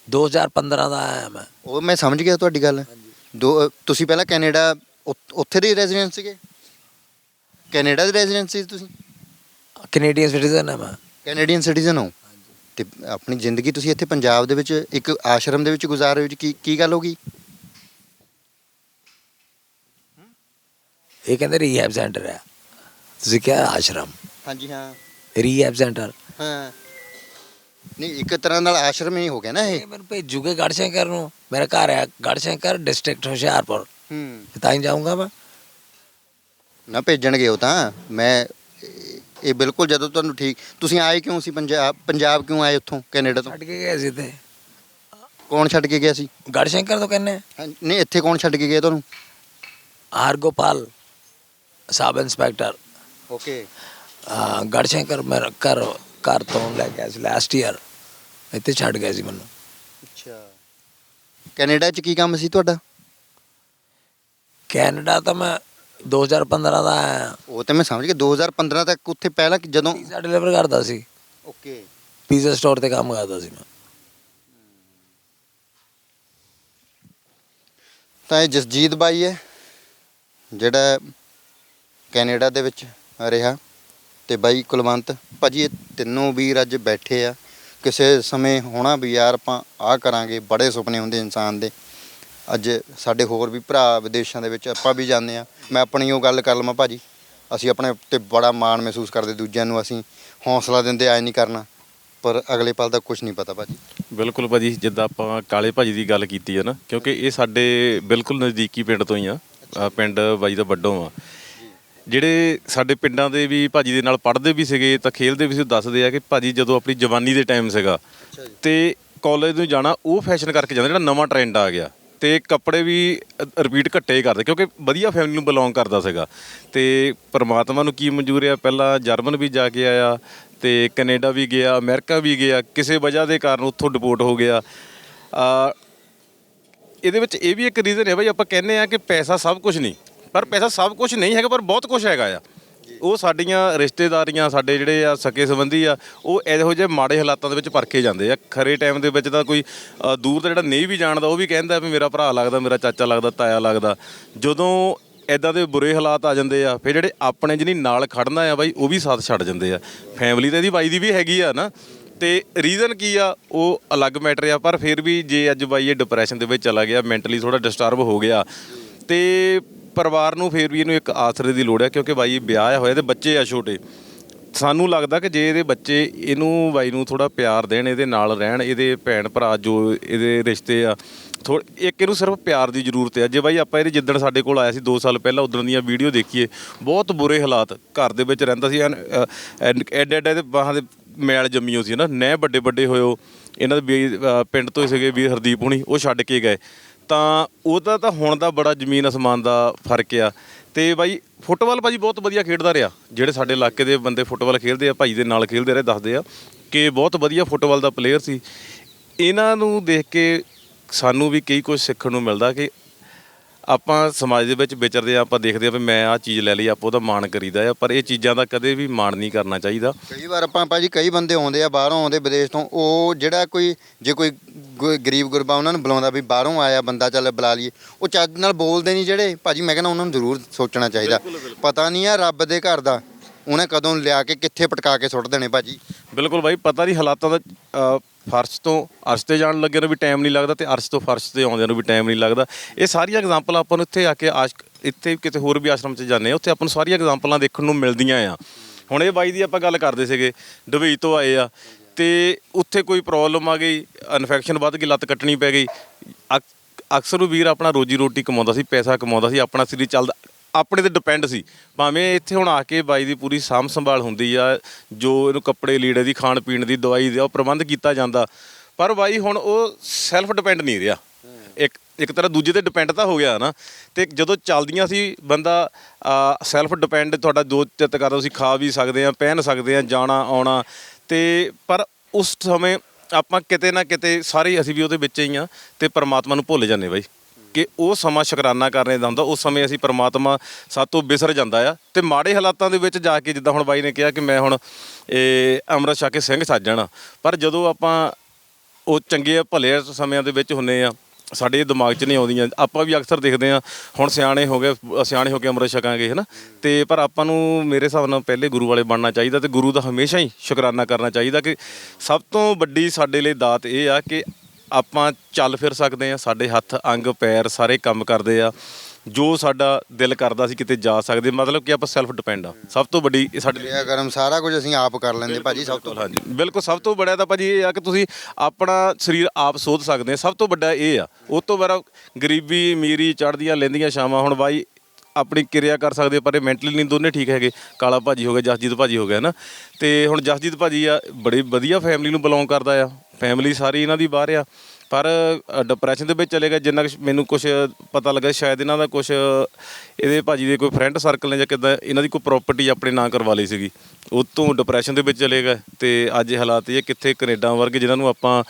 E: 2015 ਦਾ ਆਇਆ ਮੈਂ।
A: ਉਹ ਮੈਂ ਸਮਝ ਗਿਆ ਤੁਹਾਡੀ ਗੱਲ। ਦੋ ਤੁਸੀਂ ਪਹਿਲਾਂ ਕੈਨੇਡਾ ਉੱਥੇ ਦੇ ਰੈਜ਼ੀਡੈਂਟ ਸੀਗੇ? ਕੈਨੇਡਾ ਦੇ ਰੈਜ਼ੀਡੈਂਟ ਸੀ ਤੁਸੀਂ?
E: ਕੈਨੇਡੀਅਨ ਸਿਟੀਜ਼ਨ ਹਾਂ ਮੈਂ।
A: ਕੈਨੇਡੀਅਨ ਸਿਟੀਜ਼ਨ ਹੋ। ਤੇ ਆਪਣੀ ਜ਼ਿੰਦਗੀ ਤੁਸੀਂ ਇੱਥੇ ਪੰਜਾਬ ਦੇ ਵਿੱਚ ਇੱਕ ਆਸ਼ਰਮ ਦੇ ਵਿੱਚ ਗੁਜ਼ਾਰ ਰਹੇ ਹੋ ਜੀ। ਕੀ ਕੀ ਗੱਲ ਹੋ ਗਈ?
E: ਇਹ ਕਹਿੰਦੇ ਰੀਹੈਬ ਸੈਂਟਰ ਹੈ। ਤੁਸੀਂ ਕਿਹਾ ਆਸ਼ਰਮ?
A: ਹਾਂਜੀ ਹਾਂ।
E: ਰੀਹੈਬ ਸੈਂਟਰ
A: ਹਾਂ। ਨਹੀਂ ਇੱਕ ਤਰ੍ਹਾਂ ਨਾਲ ਆਸ਼ਰਮ ਹੀ ਹੋ ਗਿਆ ਨਾ ਇਹ।
E: ਇਹ ਮੈਨੂੰ ਭੇਜੂਗੇ ਗੜਸ਼ੰਕਰ ਨੂੰ? ਮੇਰਾ ਘਰ ਹੈ ਗੜਸ਼ੰਕਰ ਡਿਸਟ੍ਰਿਕਟ ਹੁਸ਼ਿਆਰਪੁਰ।
A: ਹੂੰ।
E: ਤਾਂ ਹੀ ਜਾਊਂਗਾ ਮੈਂ।
A: ਨਾ ਭੇਜਣਗੇ ਉਹ ਤਾਂ। ਮੈਂ ਇਹ- ਇਹ ਬਿਲਕੁਲ ਜਦੋਂ ਤੁਹਾਨੂੰ ਠੀਕ ਤੁਸੀਂ ਆਏ ਕਿਉਂ ਸੀ ਪੰਜਾਬ? ਪੰਜਾਬ ਕਿਉਂ ਆਏ ਉੱਥੋਂ ਕੈਨੇਡਾ ਤੋਂ?
E: ਛੱਡ ਕੇ ਗਏ ਸੀ ਤੇ
A: ਕੌਣ ਛੱਡ ਕੇ ਗਿਆ ਸੀ?
E: ਗੜਸ਼ੰਕਰ ਤੋਂ ਕਹਿੰਨੇ
A: ਨਹੀਂ ਇੱਥੇ ਕੌਣ ਛੱਡ ਕੇ ਗਿਆ ਤੁਹਾਨੂੰ?
E: R Gopal sub inspector.
A: Okay
E: Garhshankar ਮੇਰਾ ਘਰ ਘਰ ਤੋਂ ਲੈ ਗਿਆ ਸੀ ਲਾਸਟ ਈਅਰ ਇੱਥੇ ਛੱਡ ਗਿਆ ਸੀ ਮੈਨੂੰ।
A: ਅੱਛਾ। ਕੈਨੇਡਾ 'ਚ ਕੀ ਕੰਮ ਸੀ ਤੁਹਾਡਾ?
E: ਕੈਨੇਡਾ ਤਾਂ ਮੈਂ 2015 ਦਾ ਆਇਆ
A: ਉਹ ਤਾਂ ਮੈਂ ਸਮਝ ਗਿਆ 2015 ਤੱਕ ਉੱਥੇ ਪਹਿਲਾਂ ਕਿ ਜਦੋਂ
E: ਪੀਜ਼ਾ ਡਿਲੀਵਰ ਕਰਦਾ ਸੀ।
A: ਓਕੇ
E: ਪੀਜ਼ਾ ਸਟੋਰ ਤੇ ਕੰਮ ਕਰਦਾ ਸੀ ਮੈਂ।
A: ਤਾਂ ਇਹ ਜਸਜੀਤ ਬਾਈ ਹੈ ਜਿਹੜਾ ਕੈਨੇਡਾ ਦੇ ਵਿੱਚ ਰਿਹਾ ਤੇ ਬਾਈ ਕੁਲਵੰਤ ਭਾਜੀ ਇਹ ਤਿੰਨੋਂ ਵੀਰ ਅੱਜ ਬੈਠੇ ਆ। ਕਿਸੇ ਸਮੇਂ ਹੋਣਾ ਵੀ ਯਾਰ ਆਪਾਂ ਆਹ ਕਰਾਂਗੇ ਬੜੇ ਸੁਪਨੇ ਹੁੰਦੇ ਇਨਸਾਨ ਦੇ। ਅੱਜ ਸਾਡੇ ਹੋਰ ਵੀ ਭਰਾ ਵਿਦੇਸ਼ਾਂ ਦੇ ਵਿੱਚ ਆਪਾਂ ਵੀ ਜਾਂਦੇ ਆ। ਮੈਂ ਆਪਣੀ ਉਹ ਗੱਲ ਕਰ ਲਵਾਂ ਭਾਜੀ। ਅਸੀਂ ਆਪਣੇ ਉੱਤੇ ਬੜਾ ਮਾਣ ਮਹਿਸੂਸ ਕਰਦੇ ਦੂਜਿਆਂ ਨੂੰ ਅਸੀਂ ਹੌਸਲਾ ਦਿੰਦੇ ਆਏ ਨਹੀਂ ਕਰਨਾ। ਪਰ ਅਗਲੇ ਪਲ ਦਾ ਕੁਝ ਨਹੀਂ ਪਤਾ ਭਾਜੀ।
D: ਬਿਲਕੁਲ ਭਾਜੀ ਜਿੱਦਾਂ ਆਪਾਂ ਕਾਲੇ ਭਾਜੀ ਦੀ ਗੱਲ ਕੀਤੀ ਹੈ ਨਾ ਕਿਉਂਕਿ ਇਹ ਸਾਡੇ ਬਿਲਕੁਲ ਨਜ਼ਦੀਕੀ ਪਿੰਡ ਤੋਂ ਹੀ ਆ। ਅ, ਪਿੰਡ ਬਾਈ ਦਾ ਵੱਡੋਂ ਆ। ਜਿਹੜੇ ਸਾਡੇ ਪਿੰਡਾਂ ਦੇ ਵੀ ਭਾਜੀ ਦੇ ਨਾਲ ਪੜ੍ਹਦੇ ਵੀ ਸੀਗੇ ਤਾਂ ਖੇਲਦੇ ਵੀ ਸੀ ਉਹ ਦੱਸਦੇ ਆ ਕਿ ਭਾਜੀ ਜਦੋਂ ਆਪਣੀ ਜਵਾਨੀ ਦੇ ਟਾਈਮ ਸੀਗਾ ਤੇ ਕਾਲਜ ਨੂੰ ਜਾਣਾ ਉਹ ਫੈਸ਼ਨ ਕਰਕੇ ਜਾਂਦਾ ਜਿਹੜਾ ਨਵਾਂ ਟ੍ਰੈਂਡ ਆ ਗਿਆ। ਤੇ ਕੱਪੜੇ ਵੀ ਰਿਪੀਟ ਘੱਟੇ ਹੀ ਕਰਦੇ ਕਿਉਂਕਿ ਵਧੀਆ ਫੈਮਿਲੀ ਨੂੰ ਬਿਲੋਂਗ ਕਰਦਾ ਸੀਗਾ। ਤੇ ਪ੍ਰਮਾਤਮਾ ਨੂੰ ਕੀ ਮਨਜ਼ੂਰ ਆ ਪਹਿਲਾਂ ਜਰਮਨ ਵੀ ਜਾ ਕੇ ਆਇਆ ਤੇ ਕੈਨੇਡਾ ਵੀ ਗਿਆ ਅਮਰੀਕਾ ਵੀ ਗਿਆ ਕਿਸੇ ਵਜ੍ਹਾ ਦੇ ਕਾਰਨ ਉੱਥੋਂ ਡਿਪੋਰਟ ਹੋ ਗਿਆ। ਆ ਇਹਦੇ ਵਿੱਚ ਇਹ ਵੀ ਇੱਕ ਰੀਜ਼ਨ ਹੈ ਭਾਈ ਆਪਾਂ ਕਹਿੰਦੇ ਆ ਕਿ ਪੈਸਾ ਸਭ ਕੁਝ ਨਹੀਂ। ਪਰ ਪੈਸਾ ਸਭ ਕੁਝ ਨਹੀਂ ਹੈਗਾ ਪਰ ਬਹੁਤ ਕੁਝ ਹੈਗਾ ਆ। ਉਹ ਸਾਡੀਆਂ ਰਿਸ਼ਤੇਦਾਰੀਆਂ ਸਾਡੇ ਜਿਹੜੇ ਆ ਸਕੇ ਸੰਬੰਧੀ ਆ ਉਹ ਇਹੋ ਜਿਹੇ ਮਾੜੇ ਹਾਲਾਤਾਂ ਦੇ ਵਿੱਚ ਪਰਕੇ ਜਾਂਦੇ ਆ। ਖਰੇ ਟਾਈਮ ਦੇ ਵਿੱਚ ਤਾਂ ਕੋਈ ਅ, ਦੂਰ ਦਾ ਜਿਹੜਾ ਨਹੀਂ ਵੀ ਜਾਣਦਾ ਉਹ ਵੀ ਕਹਿੰਦਾ ਵੀ ਮੇਰਾ ਭਰਾ ਲੱਗਦਾ ਮੇਰਾ ਚਾਚਾ ਲੱਗਦਾ ਤਾਇਆ ਲੱਗਦਾ। ਜਦੋਂ ਐਦਾਂ ਦੇ ਬੁਰੇ ਹਾਲਾਤ ਆ ਜਾਂਦੇ ਆ ਫਿਰ ਜਿਹੜੇ ਆਪਣੇ ਜਿਹਨੀ ਨਾਲ ਖੜਨਾ ਆ ਬਾਈ ਉਹ ਵੀ ਸਾਥ ਛੱਡ ਜਾਂਦੇ ਆ। ਫੈਮਿਲੀ ਤਾਂ ਇਹਦੀ ਬਾਈ ਦੀ ਵੀ ਹੈਗੀ ਆ ਨਾ। ਤੇ ਰੀਜ਼ਨ ਕੀ ਆ ਉਹ ਅਲੱਗ ਮੈਟਰ ਆ ਪਰ ਫਿਰ ਵੀ ਜੇ ਅੱਜ ਬਾਈ ਇਹ ਡਿਪਰੈਸ਼ਨ ਦੇ ਵਿੱਚ ਚਲਾ ਗਿਆ ਮੈਂਟਲੀ ਥੋੜਾ ਡਿਸਟਰਬ ਹੋ ਗਿਆ ਤੇ ਪਰਿਵਾਰ ਨੂੰ ਫਿਰ ਵੀ ਇਹਨੂੰ ਇੱਕ ਆਸਰੇ ਦੀ ਲੋੜ ਹੈ ਕਿਉਂਕਿ ਬਾਈ ਵਿਆਹ ਹੋਇਆ ਤੇ ਬੱਚੇ ਆ ਛੋਟੇ। ਸਾਨੂੰ ਲੱਗਦਾ ਕਿ ਜੇ ਇਹਦੇ ਬੱਚੇ ਇਹਨੂੰ ਬਾਈ ਨੂੰ ਥੋੜਾ ਪਿਆਰ ਦੇਣ ਇਹਦੇ ਨਾਲ ਰਹਿਣ ਇਹਦੇ ਭੈਣ ਭਰਾ ਜੋ ਇਹਦੇ ਰਿਸ਼ਤੇ ਆ ਥੋੜ ਇੱਕ ਇਹਨੂੰ ਸਿਰਫ ਪਿਆਰ ਦੀ ਜ਼ਰੂਰਤ ਹੈ ਜੇ ਬਾਈ ਆਪਾਂ ਇਹਦੇ ਜਿੱਦਣ ਸਾਡੇ ਕੋਲ ਆਇਆ ਸੀ 2 ਸਾਲ ਪਹਿਲਾਂ ਉਦੋਂ ਦੀਆਂ ਵੀਡੀਓ ਦੇਖੀਏ ਬਹੁਤ ਬੁਰੇ ਹਾਲਾਤ ਘਰ ਦੇ ਵਿੱਚ ਰਹਿੰਦਾ ਸੀ। ਐਨ, ਅ, ਐਡੇ ਐਡੇ ਦੇ ਬਾਹਾਂ ਦੇ ਮੈਲ ਜੰਮੀ ਹੋ ਸੀ ਨਾ। ਨਹਿ ਵੱਡੇ ਵੱਡੇ ਹੋਇਓ ਇਹਨਾਂ ਦੇ ਵੀ, ਪਿੰਡ ਤੋਂ ਹੀ ਸੀਗੇ ਵੀਰ ਹਰਦੀਪ ਹੁਣੀ ਉਹ ਛੱਡ ਕੇ ਗਏ। ਤਾਂ ਉਹਦਾ ਤਾਂ ਹੁਣ ਦਾ ਬੜਾ ਜ਼ਮੀਨ ਅਸਮਾਨ ਦਾ ਫ਼ਰਕ ਆ। ਤੇ ਬਾਈ, ਫੁੱਟਬਾਲ ਭਾਜੀ ਬਹੁਤ ਵਧੀਆ ਖੇਡਦਾ ਰਿਹਾ। ਜਿਹੜੇ ਸਾਡੇ ਇਲਾਕੇ ਦੇ ਬੰਦੇ ਫੁੱਟਬਾਲ ਖੇਡਦੇ ਆ, ਭਾਈ ਦੇ ਨਾਲ ਖੇਡਦੇ ਰਹੇ, ਦੱਸਦੇ ਆ ਕਿ ਬਹੁਤ ਵਧੀਆ ਫੁੱਟਬਾਲ ਦਾ ਪਲੇਅਰ ਸੀ। ਇਹਨਾਂ ਨੂੰ ਦੇਖ ਕੇ ਸਾਨੂੰ ਵੀ ਕਈ ਕੁਝ ਸਿੱਖਣ ਨੂੰ ਮਿਲਦਾ ਕਿ ਆਪਾਂ ਸਮਾਜ ਦੇ ਵਿੱਚ ਵਿਚਰਦੇ ਆ, ਆਪਾਂ ਦੇਖਦੇ ਆ ਵੀ ਮੈਂ ਆਹ ਚੀਜ਼ ਲੈ ਲਈ, ਆਪਾਂ ਉਹਦਾ ਮਾਣ ਕਰੀਦਾ ਆ, ਪਰ ਇਹ ਚੀਜ਼ਾਂ ਦਾ ਕਦੇ ਵੀ ਮਾਣ ਨਹੀਂ ਕਰਨਾ ਚਾਹੀਦਾ।
A: ਕਈ ਵਾਰ ਆਪਾਂ ਭਾਜੀ, ਕਈ ਬੰਦੇ ਆਉਂਦੇ ਆ, ਬਾਹਰੋਂ ਆਉਂਦੇ, ਵਿਦੇਸ਼ ਤੋਂ, ਉਹ ਜਿਹੜਾ ਕੋਈ, ਜੇ ਕੋਈ ਕੋਈ ਗਰੀਬ ਗੁਰਬਾ ਉਹਨਾਂ ਨੂੰ ਬੁਲਾਉਂਦਾ ਵੀ ਬਾਹਰੋਂ ਆਇਆ ਬੰਦਾ ਚੱਲ ਬੁਲਾ ਲਈਏ। ਉਹ ਚੱਜ ਨਾਲ ਬੋਲਦੇ ਨਹੀਂ ਜਿਹੜੇ। ਭਾਜੀ ਮੈਂ ਕਹਿੰਦਾ ਉਹਨਾਂ ਨੂੰ ਜ਼ਰੂਰ ਸੋਚਣਾ ਚਾਹੀਦਾ। ਪਤਾ ਨਹੀਂ ਆ ਰੱਬ ਦੇ ਘਰ ਦਾ ਉਹਨੇ ਕਦੋਂ ਲਿਆ ਕੇ ਕਿੱਥੇ ਪਟਕਾ ਕੇ ਸੁੱਟ ਦੇਣੇ ਭਾਜੀ।
D: ਬਿਲਕੁਲ ਬਾਈ ਪਤਾ ਨਹੀਂ ਹਾਲਾਤਾਂ ਦਾ ਅ, ਫਰਸ਼ ਤੋਂ ਅਰਸ਼ ਤੇ ਜਾਣ ਲੱਗੇ ਨੂੰ ਵੀ ਟਾਈਮ ਨਹੀਂ ਲੱਗਦਾ ਤੇ ਅਰਸ਼ ਤੋਂ ਫਰਸ਼ ਤੇ ਆਉਂਦਿਆਂ ਨੂੰ ਵੀ ਟਾਈਮ ਨਹੀਂ ਲੱਗਦਾ। ਇਹ ਸਾਰੀਆਂ ਐਗਜ਼ਾਮਪਲਾਂ ਆਪਾਂ ਨੂੰ ਇੱਥੇ ਆ ਕੇ ਆਸ਼ਕ ਇੱਥੇ ਕਿਤੇ ਹੋਰ ਵੀ ਆਸ਼ਰਮ 'ਚ ਜਾਂਦੇ ਆ ਉੱਥੇ ਆਪਾਂ ਨੂੰ ਸਾਰੀਆਂ ਐਗਜ਼ਾਮਪਲਾਂ ਦੇਖਣ ਨੂੰ ਮਿਲਦੀਆਂ ਆ। ਹੁਣ ਇਹ ਬਾਈ ਦੀ ਆਪਾਂ ਗੱਲ ਕਰਦੇ ਸੀਗੇ ਦੁਬਈ ਤੋਂ ਆਏ ਆ। ਤੇ ਉੱਥੇ ਕੋਈ ਪ੍ਰੋਬਲਮ ਆ ਗਈ ਇਨਫੈਕਸ਼ਨ ਵੱਧ ਗਈ ਲੱਤ ਕੱਟਣੀ ਪੈ ਗਈ। ਅਕ- ਅਕਸਰ ਉਹ ਵੀਰ ਆਪਣਾ ਰੋਜੀ ਰੋਟੀ ਕਮਾਉਂਦਾ ਸੀ ਪੈਸਾ ਕਮਾਉਂਦਾ ਸੀ ਆਪਣਾ ਸਰੀਰ ਚੱਲਦਾ ਆਪਣੇ ਤੇ ਡਿਪੈਂਡ ਸੀ। ਭਾਵੇਂ ਇੱਥੇ ਹੁਣ ਆ ਕੇ ਬਾਈ ਦੀ ਪੂਰੀ ਸਾਂਭ ਸੰਭਾਲ ਹੁੰਦੀ ਆ ਜੋ ਇਹਨੂੰ ਕੱਪੜੇ ਲੀੜੇ ਦੀ ਖਾਣ ਪੀਣ ਦੀ ਦਵਾਈ ਦਾ ਉਹ ਪ੍ਰਬੰਧ ਕੀਤਾ ਜਾਂਦਾ। ਪਰ ਬਾਈ ਹੁਣ ਉਹ ਸੈਲਫ ਡਿਪੈਂਡ ਨਹੀਂ ਰਿਹਾ। ਇੱਕ ਇੱਕ ਤਰ੍ਹਾਂ ਦੂਜੇ ਤੇ ਡਿਪੈਂਡ ਤਾਂ ਹੋ ਗਿਆ ਨਾ। ਤੇ ਜਦੋਂ ਚੱਲਦੀਆਂ ਸੀ ਬੰਦਾ ਸੈਲਫ ਡਿਪੈਂਡ ਤੁਹਾਡਾ ਜੋ ਚਿੱਤ ਕਰਦਾ ਤੁਸੀਂ ਖਾ ਵੀ ਸਕਦੇ ਆ ਪਹਿਨ ਸਕਦੇ ਆ ਜਾਣਾ ਆਉਣਾ। ਤੇ ਪਰ ਉਸ ਸਮੇਂ ਆਪਾਂ ਕਿਤੇ ਨਾ ਕਿਤੇ ਸਾਰੇ ਅਸੀਂ ਵੀ ਉਹਦੇ ਵਿੱਚ ਹੀ ਆ ਤੇ ਪਰਮਾਤਮਾ ਨੂੰ ਭੁੱਲ ਜਾਂਦੇ ਬਾਈ। ਕਿ ਉਹ ਸਮਾਂ ਸ਼ੁਕਰਾਨਾ ਕਰਨੇ ਦਾ ਹੁੰਦਾ, ਉਸ ਸਮੇਂ ਅਸੀਂ ਪਰਮਾਤਮਾ ਸਾਤੋਂ ਬਿਸਰ ਜਾਂਦਾ ਆ। ਤੇ ਮਾੜੇ ਹਾਲਾਤਾਂ ਦੇ ਵਿੱਚ ਜਾ ਕੇ ਜਿੱਦਾਂ ਹੁਣ ਬਾਈ ਨੇ ਕਿਹਾ ਕਿ ਮੈਂ ਹੁਣ ਇਹ ਅੰਮ੍ਰਿਤ ਛਕ ਕੇ ਸਿੰਘ ਸਾਜਣ ਪਰ ਜਦੋਂ ਆਪਾਂ ਉਹ ਚੰਗੇ ਭਲੇ ਸਮਿਆਂ ਦੇ ਵਿੱਚ ਹੁੰਨੇ ਆ ਸਾਡੇ ਦਿਮਾਗ 'ਚ ਨਹੀਂ ਆਉਂਦੀਆਂ। ਆਪਾਂ ਵੀ ਅਕਸਰ ਦੇਖਦੇ ਆ ਹੁਣ ਸਿਆਣੇ ਹੋ ਗਏ, ਸਿਆਣੇ ਹੋ ਕੇ ਅੰਮ੍ਰਿਤ ਛਕਾਂਗੇ, ਹਨਾ? ਤੇ ਪਰ ਆਪਾਂ ਨੂੰ ਮੇਰੇ ਹਿਸਾਬ ਨਾਲ ਪਹਿਲੇ ਗੁਰੂ ਵਾਲੇ ਬਣਨਾ ਚਾਹੀਦਾ ਤੇ ਗੁਰੂ ਦਾ ਹਮੇਸ਼ਾ ਹੀ ਸ਼ੁਕਰਾਨਾ ਕਰਨਾ ਚਾਹੀਦਾ ਕਿ ਸਭ ਤੋਂ ਵੱਡੀ ਸਾਡੇ ਲਈ ਦਾਤ ਇਹ ਆ ਕਿ ਆਪਾਂ ਚੱਲ ਫਿਰ ਸਕਦੇ ਆ ਸਾਡੇ ਹੱਥ, ਅੰਗ, ਪੈਰ ਸਾਰੇ ਕੰਮ ਕਰਦੇ ਆ। ਜੋ ਸਾਡਾ ਦਿਲ ਕਰਦਾ ਸੀ ਕਿਤੇ ਜਾ ਸਕਦੇ ਮਤਲਬ ਕਿ ਆਪਾਂ ਸੈਲਫ ਡਿਪੈਂਡ ਆ। ਸਭ ਤੋਂ ਵੱਡੀ ਇਹ ਸਾਡੇ ਲਈ
A: ਕਿਰਿਆ ਕਰਮ ਸਾਰਾ ਕੁਝ ਅਸੀਂ ਆਪ ਕਰ ਲੈਂਦੇ ਭਾਜੀ ਸਭ ਤੋਂ
D: ਹਾਂਜੀ। ਬਿਲਕੁਲ ਸਭ ਤੋਂ ਬੜਾ ਤਾਂ ਭਾਜੀ ਇਹ ਆ ਕਿ ਤੁਸੀਂ ਆਪਣਾ ਸਰੀਰ ਆਪ ਸੋਧ ਸਕਦੇ ਆ। ਸਭ ਤੋਂ ਵੱਡਾ ਇਹ ਆ। ਉਸ ਤੋਂ ਬਾਅਦ ਗਰੀਬੀ ਅਮੀਰੀ ਚੜ੍ਹਦੀਆਂ ਲੈਂਦੀਆਂ ਛਾਵਾਂ ਹੁਣ ਬਾਈ ਆਪਣੀ ਕਿਰਿਆ ਕਰ ਸਕਦੇ ਪਰ ਇਹ ਮੈਂਟਲੀ ਨਹੀਂ ਦੋਨੇ ਠੀਕ ਹੈਗੇ। ਕਾਲਾ ਭਾਜੀ ਹੋ ਗਿਆ ਜਸਜੀਤ ਭਾਜੀ ਹੋ ਗਿਆ ਨਾ ਤੇ ਹੁਣ ਜਸਜੀਤ ਭਾਜੀ ਆ ਬੜੀ ਵਧੀਆ ਫੈਮਿਲੀ ਨੂੰ ਬਿਲੋਂਗ ਕਰਦਾ ਆ। ਫੈਮਿਲੀ ਸਾਰੀ ਇਹਨਾਂ ਦੀ ਬਾਹਰ ਆ। ਪਰ ਡਿਪਰੈਸ਼ਨ ਦੇ ਵਿੱਚ ਚਲੇ ਗਏ, ਜਿੰਨਾ ਕੁ ਮੈਨੂੰ ਕੁਝ ਪਤਾ ਲੱਗਾ ਸ਼ਾਇਦ ਇਹਨਾਂ ਦਾ ਕੁਝ ਇਹਦੇ ਭਾਜੀ ਦੇ ਕੋਈ ਫਰੈਂਡ ਸਰਕਲ ਨੇ ਜਾਂ ਕਿੱਦਾਂ, ਇਹਨਾਂ ਦੀ ਕੋਈ ਪ੍ਰਾਪਰਟੀ ਆਪਣੇ ਨਾਂ ਕਰਵਾ ਲਈ ਸੀਗੀ। ਉਹ ਤੋਂ ਡਿਪਰੈਸ਼ਨ ਦੇ ਵਿੱਚ ਚਲੇ ਗਏ ਤੇ ਅੱਜ ਹਾਲਾਤ ਇਹ ਕਿੱਥੇ ਕੈਨੇਡਾ ਵਰਗੇ ਜਿਨ੍ਹਾਂ ਨੂੰ ਆਪਾਂ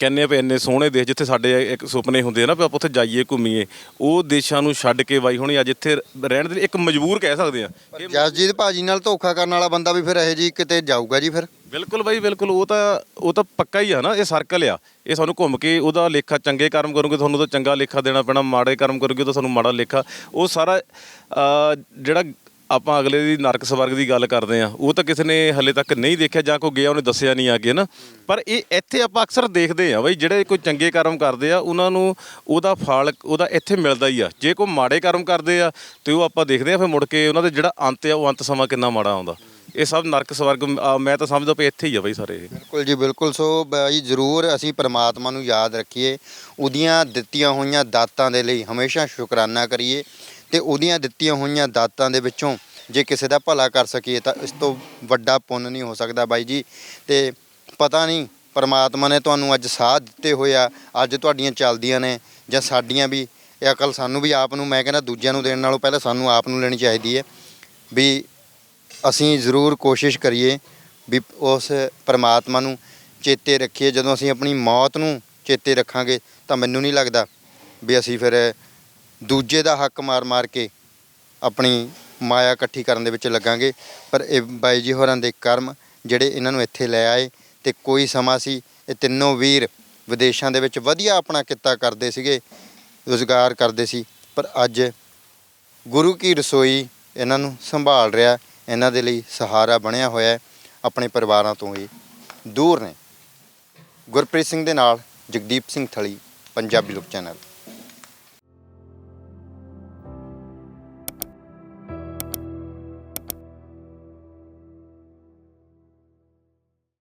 D: ਕਹਿੰਦੇ ਆ ਵੀ ਇੰਨੇ ਸੋਹਣੇ ਦੇਸ਼ ਜਿੱਥੇ ਸਾਡੇ ਇੱਕ ਸੁਪਨੇ ਹੁੰਦੇ ਆ ਨਾ ਵੀ ਆਪਾਂ ਉੱਥੇ ਜਾਈਏ ਘੁੰਮੀਏ ਉਹ ਦੇਸ਼ਾਂ ਨੂੰ ਛੱਡ ਕੇ ਬਾਈ ਹੁਣੀ ਅੱਜ ਇੱਥੇ ਰਹਿਣ ਦੇ ਲਈ ਇੱਕ ਮਜਬੂਰ ਕਹਿ ਸਕਦੇ ਆ। ਕਿ
A: ਜਸਜੀਤ ਭਾਜੀ ਨਾਲ ਧੋਖਾ ਕਰਨ ਵਾਲਾ ਬੰਦਾ ਵੀ ਫਿਰ ਇਹ ਜੀ ਕਿਤੇ ਜਾਊਗਾ ਜੀ ਫਿਰ?
D: ਬਿਲਕੁਲ ਬਾਈ ਬਿਲਕੁਲ ਉਹ ਤਾਂ ਉਹ ਤਾਂ ਪੱਕਾ ਹੀ ਆ ਨਾ ਇਹ ਸਰਕਲ ਆ। ਇਹ ਸਾਨੂੰ ਘੁੰਮ ਕੇ ਉਹਦਾ ਲੇਖਾ ਚੰਗੇ ਕਰਮ ਕਰੋਗੇ ਤੁਹਾਨੂੰ ਤਾਂ ਚੰਗਾ ਲੇਖਾ ਦੇਣਾ ਪੈਣਾ ਮਾੜੇ ਕਰਮ ਕਰੋਗੇ ਤਾਂ ਸਾਨੂੰ ਮਾੜਾ ਲੇਖਾ। ਉਹ ਸਾਰਾ ਜਿਹੜਾ ਆਪਾਂ ਅਗਲੇ ਦੀ ਨਰਕ ਸਵਰਗ ਦੀ ਗੱਲ ਕਰਦੇ ਆ ਉਹ ਤਾਂ ਕਿਸੇ ਨੇ ਹਲੇ ਤੱਕ ਨਹੀਂ ਦੇਖਿਆ, ਜਾਂ ਕੋਈ ਗਿਆ, ਉਹਨੇ ਦੱਸਿਆ ਨਹੀਂ ਆ ਕੇ ਨਾ ਪਰ ਇਹ ਇੱਥੇ ਆਪਾਂ ਅਕਸਰ ਦੇਖਦੇ ਆ ਬਈ, ਜਿਹੜੇ ਕੋਈ ਚੰਗੇ ਕਰਮ ਕਰਦੇ ਆ, ਉਹਨਾਂ ਨੂੰ ਉਹਦਾ ਫਲ, ਉਹਦਾ ਇੱਥੇ ਮਿਲਦਾ ਹੀ ਆ। ਜੇ ਕੋਈ ਮਾੜੇ ਕਰਮ ਕਰਦੇ ਆ, ਤੇ ਉਹ ਆਪਾਂ ਦੇਖਦੇ ਆ ਫਿਰ ਮੁੜ ਕੇ ਉਹਨਾਂ ਦੇ ਜਿਹੜਾ ਅੰਤ ਆ, ਉਹ ਅੰਤ ਸਮਾਂ ਕਿੰਨਾ ਮਾੜਾ ਆਉਂਦਾ। ਇਹ ਸਭ ਨਰਕ ਸਵਰਗ ਮੈਂ ਤਾਂ ਸਮਝਦਾ ਵੀ ਇੱਥੇ ਹੀ ਆ ਬਈ ਸਾਰੇ ਇਹ।
A: ਬਿਲਕੁਲ ਜੀ, ਬਿਲਕੁਲ। ਸੋ ਬਾਈ, ਜ਼ਰੂਰ ਅਸੀਂ ਪ੍ਰਮਾਤਮਾ ਨੂੰ ਯਾਦ ਰੱਖੀਏ, ਉਹਦੀਆਂ ਦਿੱਤੀਆਂ ਹੋਈਆਂ ਦਾਤਾਂ ਦੇ ਲਈ ਹਮੇਸ਼ਾ ਸ਼ੁਕਰਾਨਾ ਕਰੀਏ। ਤੇ ਉਹਦੀਆਂ ਦਿੱਤੀਆਂ ਹੋਈਆਂ ਦਾਤਾਂ ਦੇ ਵਿੱਚੋਂ ਜੇ ਕਿਸੇ ਦਾ ਭਲਾ ਕਰ ਸਕੀਏ ਤਾਂ ਇਸ ਤੋਂ ਵੱਡਾ ਪੁੰਨ ਨਹੀਂ ਹੋ ਸਕਦਾ ਬਾਈ ਜੀ। ਤੇ ਪਤਾ ਨਹੀਂ ਪਰਮਾਤਮਾ ਨੇ ਤੁਹਾਨੂੰ ਅੱਜ ਸਾਥ ਦਿੱਤੇ ਹੋਏ ਆ, ਅੱਜ ਤੁਹਾਡੀਆਂ ਚੱਲਦੀਆਂ ਨੇ ਜਾਂ ਸਾਡੀਆਂ ਵੀ। ਇਹ ਅਕਲ ਸਾਨੂੰ ਵੀ ਆਪ ਨੂੰ, ਮੈਂ ਕਹਿੰਦਾ ਦੂਜਿਆਂ ਨੂੰ ਦੇਣ ਨਾਲੋਂ ਪਹਿਲਾਂ ਸਾਨੂੰ ਆਪ ਨੂੰ ਲੈਣੀ ਚਾਹੀਦੀ ਹੈ ਵੀ ਅਸੀਂ ਜ਼ਰੂਰ ਕੋਸ਼ਿਸ਼ ਕਰੀਏ ਵੀ ਉਸ ਪਰਮਾਤਮਾ ਨੂੰ ਚੇਤੇ ਰੱਖੀਏ। ਜਦੋਂ ਅਸੀਂ ਆਪਣੀ ਮੌਤ ਨੂੰ ਚੇਤੇ ਰੱਖਾਂਗੇ ਤਾਂ ਮੈਨੂੰ ਨਹੀਂ ਲੱਗਦਾ ਵੀ ਅਸੀਂ ਫਿਰ ਦੂਜੇ ਦਾ ਹੱਕ ਮਾਰ-ਮਾਰ ਕੇ ਆਪਣੀ ਮਾਇਆ ਇਕੱਠੀ ਕਰਨ ਦੇ ਵਿੱਚ ਲੱਗਾਂਗੇ। ਪਰ ਇਹ ਬਾਈ ਜੀ ਹੋਰਾਂ ਦੇ ਕਰਮ ਜਿਹੜੇ ਇਹਨਾਂ ਨੂੰ ਇੱਥੇ ਲੈ ਆਏ ਤੇ ਕੋਈ ਸਮਾਂ ਸੀ, ਇਹ ਤਿੰਨੋਂ ਵੀਰ ਵਿਦੇਸ਼ਾਂ ਦੇ ਵਿੱਚ ਵਧੀਆ ਆਪਣਾ ਕਿੱਤਾ ਕਰਦੇ ਸੀਗੇ, ਰੋਜ਼ਗਾਰ ਕਰਦੇ ਸੀ। ਪਰ ਅੱਜ ਗੁਰੂ ਕੀ ਰਸੋਈ ਇਹਨਾਂ ਨੂੰ ਸੰਭਾਲ ਰਿਹਾ, ਇਹਨਾਂ ਦੇ ਲਈ ਸਹਾਰਾ ਬਣਿਆ ਹੋਇਆ ਹੈ ਆਪਣੇ ਪਰਿਵਾਰਾਂ ਤੋਂ ਇਹ ਦੂਰ ਨੇ। ਗੁਰਪ੍ਰੀਤ ਸਿੰਘ ਦੇ ਨਾਲ ਜਗਦੀਪ ਸਿੰਘ ਥਲੀ, ਪੰਜਾਬੀ ਲੋਕ ਚੈਨਲ।